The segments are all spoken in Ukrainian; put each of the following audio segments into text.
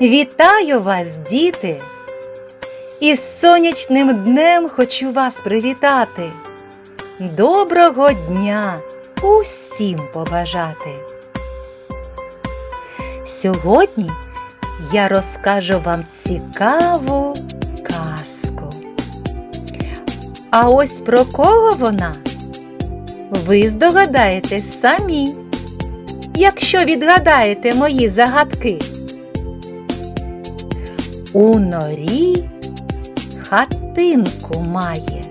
Вітаю вас, діти! Із сонячним днем хочу вас привітати. Доброго дня усім побажати. Сьогодні я розкажу вам цікаву казку. А ось про кого вона? Ви здогадаєтесь самі, якщо відгадаєте мої загадки. У норі хатинку має,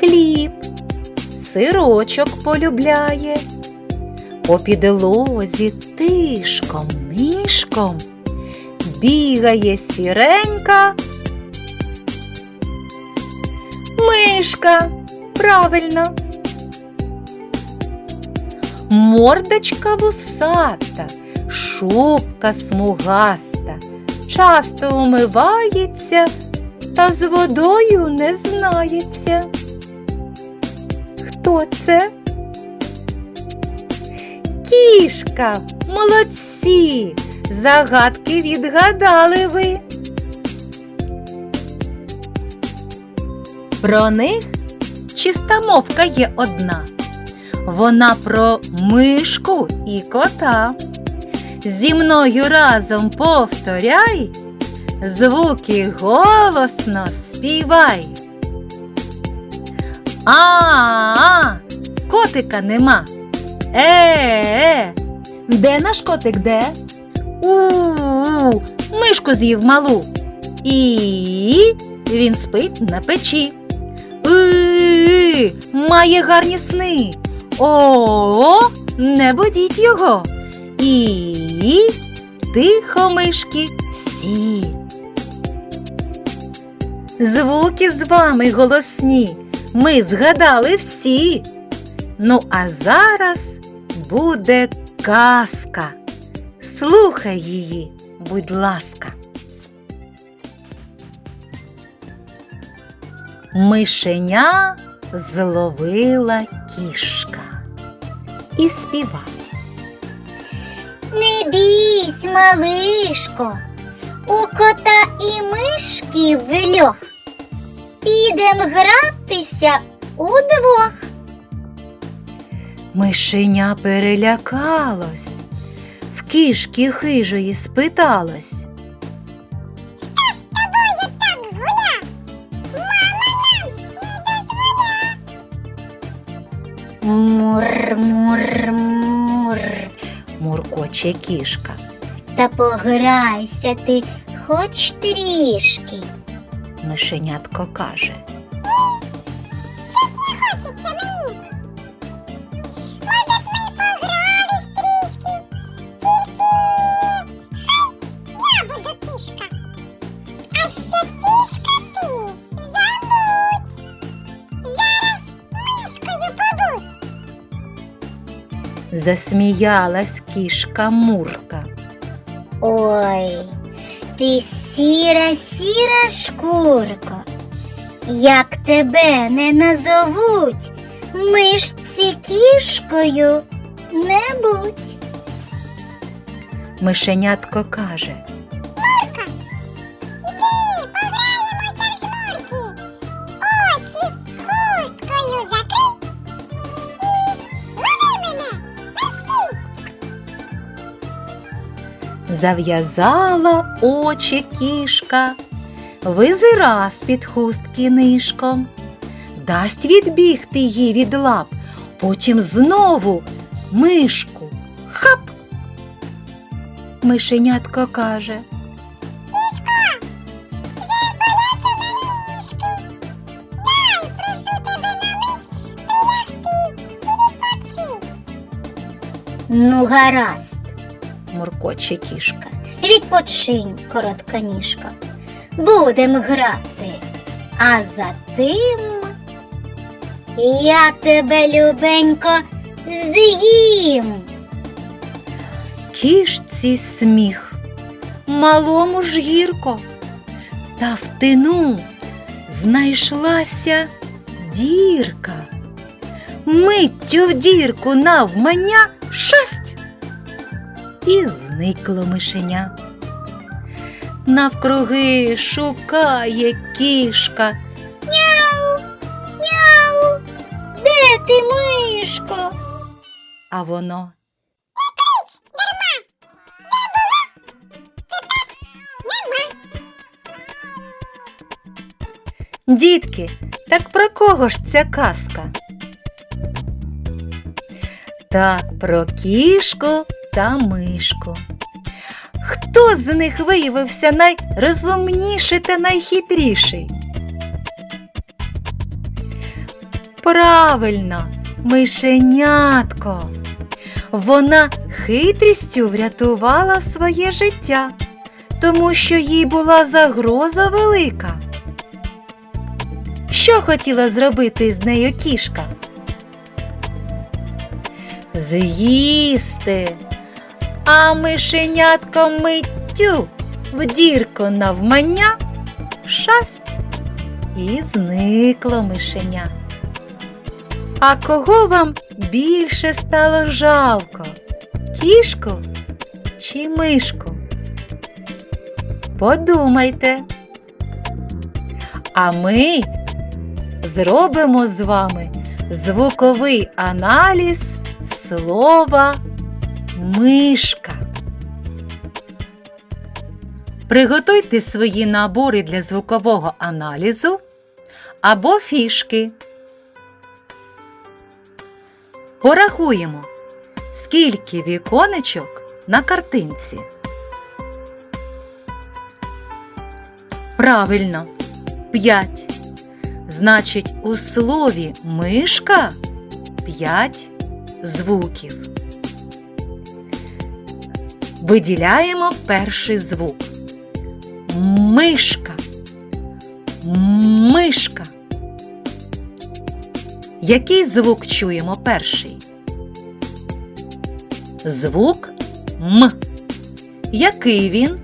хліб, сирочок полюбляє, по підлозі тишком нишком бігає сіренька. Мишка, правильно. Мордочка вусата, шубка смугаста, часто умивається та з водою не знається. Хто це? Кішка, молодці! Загадки відгадали ви. Про них чиста мовка є одна. Вона про мишку і кота. Зі мною разом повторяй, звуки голосно співай. А, котика нема. Е-е, де наш котик де? У, мишку з'їв малу. І він спить на печі. И, має гарні сни. О, не будіть його. І тихо мишки всі. Звуки з вами голосні. Ми згадали всі. Ну, а зараз буде казка. Слухай її, будь ласка. Мишеня зловила кішка і співа. Не бійсь, малишко, у кота і мишки вльох. Підем гратися удвох. Мишеня перелякалось, в кішки хижої спиталось. Хто з тобою так гуля? Мама нам не дозволя. Мур, мур, мур. Муркоче кішка. Та пограйся ти хоч трішки. Мишенятко каже. Щось не хочеться мені. Може б ми погрались трішки, тільки хай я буду кішка. А що кішка ти? Засміялась кішка Мурка. Ой, ти сіра, сіра шкурко. Як тебе не назовуть, мишці кішкою не будь. Мишенятко каже. Зав'язала очі кішка, визира з-під хустки нишком, дасть відбігти їй від лап, потім знову мишку. Хап! Мишенятко каже. Ну, гаразд, Муркоче кішка. відпочинь, коротконіжка. Будем грати. А за тим я тебе любенько з'їм. Кішці сміх, малому ж гірко, та в тину знайшлася дірка. Миттю в дірку навмання шасть. І зникло мишеня. Навкруги шукає кішка. Няу, няу, де ти, мишко? А воно Дітки, так про кого ж ця казка? Так, про кішку та мишку. Хто з них виявився найрозумніший та найхитріший? Правильно, мишенятко. Вона хитрістю врятувала своє життя, тому що їй була загроза велика. Що хотіла зробити з нею кішка? З'їсти. А мишенятко миттю в дірку навмання шасть і зникло мишеня. А кого вам більше стало жалко? Кішку чи мишку? Подумайте. А ми зробимо з вами звуковий аналіз слова мишка. Приготуйте свої набори для звукового аналізу або фішки. Порахуємо, скільки віконечок на картинці. Правильно, 5. Значить, у слові мишка 5 звуків. Виділяємо перший звук. Мишка. Мишка. Який звук чуємо перший? Звук М. Який він?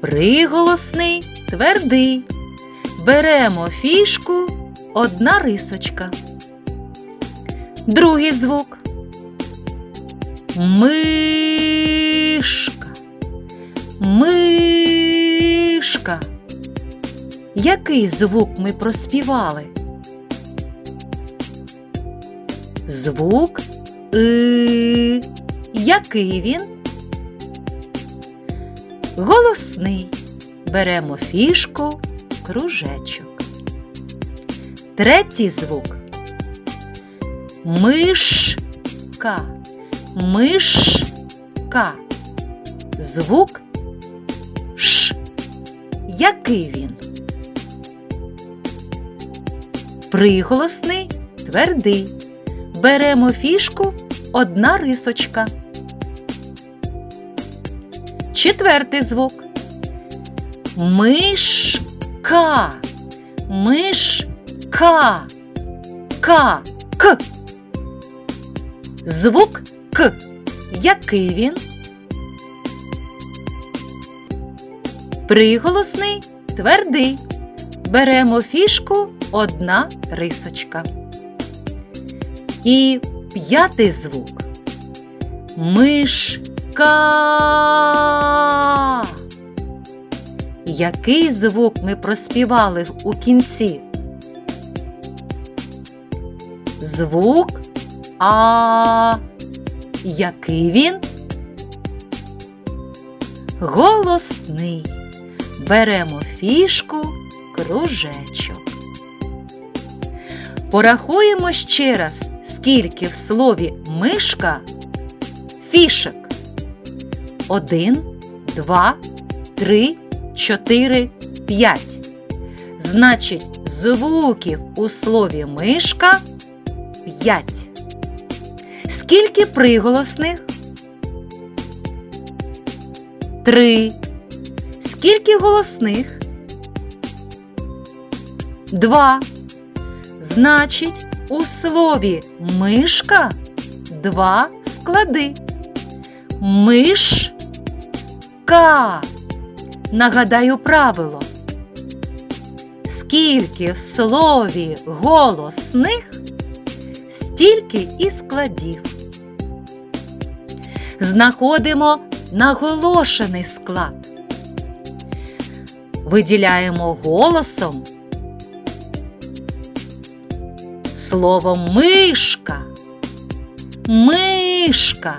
Приголосний, твердий. Беремо фішку одна рисочка. Другий звук. Мишка. Мишка. Який звук ми проспівали? Звук И. Який він? Голосний. Беремо фішку, кружечок. Третій звук. Мишка. Мишка. Звук Ш. Який він? Приголосний, твердий. Беремо фішку одна рисочка. Четвертий звук. Мишка. Мишка. К. К. Звук Який він? Приголосний, твердий. Беремо фішку одна рисочка. І п'ятий звук. Мишка. Який звук ми проспівали у кінці? Звук А. Який він? Голосний. Беремо фішку, кружечок. Порахуємо ще раз, скільки в слові мишка фішек. Один, два, три, чотири, п'ять. Значить, звуків у слові мишка п'ять. Скільки приголосних? Три. Скільки голосних? Два. Значить, у слові мишка два склади. Мишка. Нагадаю правило. Скільки в слові голосних, стільки і складів. Знаходимо наголошений склад. Виділяємо голосом слово мишка. Мишка.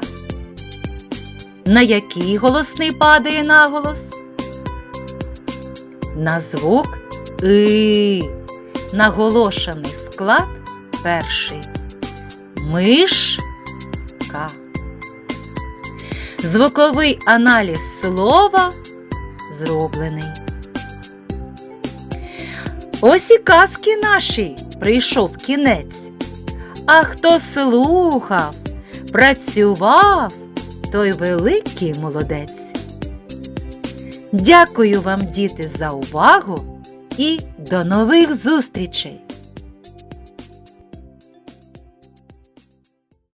На який голосний падає наголос? На звук И. Наголошений склад перший. Мишка. Звуковий аналіз слова зроблений. Ось і казки наші прийшов кінець. А хто слухав, працював, той великий молодець. Дякую вам, діти, за увагу і до нових зустрічей!